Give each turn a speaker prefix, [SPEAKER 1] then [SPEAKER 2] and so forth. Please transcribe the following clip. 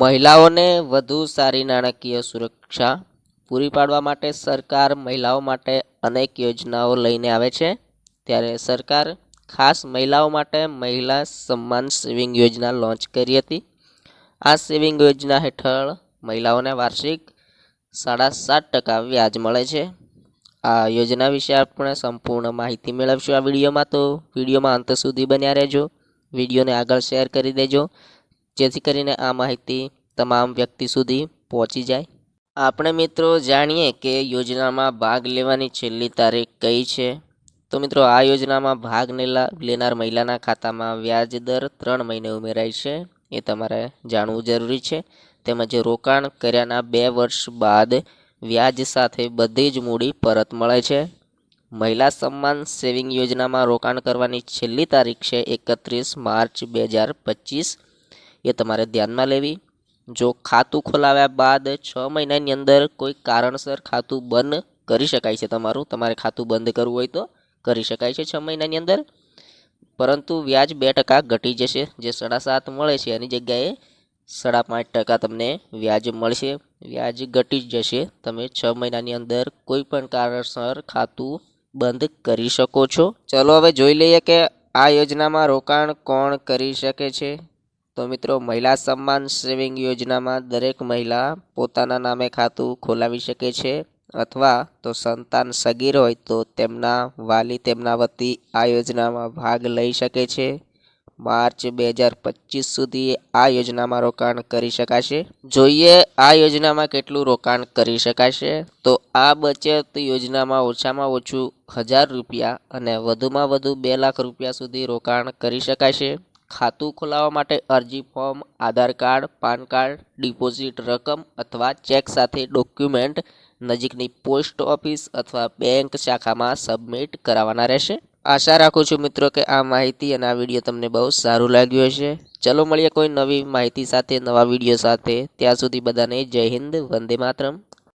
[SPEAKER 1] મહિલાઓને વધુ સારી નાણાકીય સુરક્ષા પૂરી પાડવા માટે સરકાર મહિલાઓ માટે અનેક યોજનાઓ લઈને આવે છે. ત્યારે સરકાર ખાસ મહિલાઓ માટે મહિલા સન્માન સેવિંગ યોજના લોન્ચ કરી હતી. આ સેવિંગ યોજના હેઠળ મહિલાઓને વાર્ષિક સાડા સાત ટકા વ્યાજ મળે છે. આ યોજના વિશે આપણે સંપૂર્ણ માહિતી મેળવશું આ વિડીયોમાં. તો વિડીયોમાં અંત સુધી બન્યા રહેજો. વિડીયોને આગળ શેર કરી દેજો. જેથી કરીને આ માહિતી તમામ વ્યક્તિ સુધી પહોંચી જાય. આપણે મિત્રો જાણીએ કે યોજનામાં ભાગ લેવાની છેલ્લી તારીખ કઈ છે? તો મિત્રો, આ યોજનામાં ભાગ લેનાર મહિલાના ખાતામાં વ્યાજ દર ત્રણ મહિને ઉમેરાય છે. એ તમારે જાણવું જરૂરી છે. તેમજ રોકાણ કર્યાના બે વર્ષ બાદ વ્યાજ સાથે બધી જ મૂડી પરત મળે છે. મહિલા સન્માન સેવિંગ યોજનામાં રોકાણ કરવાની છેલ્લી તારીખ છે એકત્રીસ માર્ચ બે હજાર પચીસ. એ તમારે ધ્યાનમાં લેવી. જો ખાતું ખોલાવ્યા બાદ છ મહિનાની અંદર કોઈ કારણસર ખાતું બંધ કરી શકાય છે તમારું, તમારે ખાતું બંધ કરવું હોય તો કરી શકાય છે છ મહિનાની અંદર. પરંતુ વ્યાજ બે ટકા ઘટી જશે, જે સાડા સાત મળે છે. એની જગ્યાએ સાડા પાંચ ટકા તમને વ્યાજ મળશે. વ્યાજ ઘટી જશે. તમે છ મહિનાની અંદર કોઈ પણ કારણસર ખાતું બંધ કરી શકો છો. ચલો હવે જોઈ લઈએ કે આ યોજનામાં રોકાણ કોણ કરી શકે છે. તો મિત્રો, મહિલા સન્માન સેવિંગ યોજનામાં દરેક મહિલા પોતાના નામે ખાતું ખોલાવી શકે છે અથવા તો સંતાન સગીર હોય તો તેમના વાલી, તેમના વતી આ યોજનામાં ભાગ લઈ શકે છે. માર્ચ બે હજાર પચીસ સુધી આ યોજનામાં રોકાણ કરી શકાશે. જોઈએ આ યોજનામાં કેટલું રોકાણ કરી શકાશે. તો આ બચત યોજનામાં ઓછામાં ઓછું હજાર રૂપિયા અને વધુમાં વધુ બે લાખ રૂપિયા સુધી રોકાણ કરી શકાશે. ખાતું ખોલાવવા માટે અરજી form, Aadhaar card, PAN card, deposit રકમ અથવા ચેક સાથે ડોક્યુમેન્ટ નજીકની પોસ્ટ ઓફિસ અથવા બેંક શાખામાં સબમિટ કરાવવાના રહેશે. આશા રાખું છું મિત્રો કે આ માહિતી અને આ વીડિયો તમને બહુ સારું લાગ્યું હશે. ચલો મળીએ કોઈ નવી માહિતી સાથે, નવા વીડિયો સાથે. ત્યાં સુધી બધાને જય હિન્દ, વંદે માતરમ.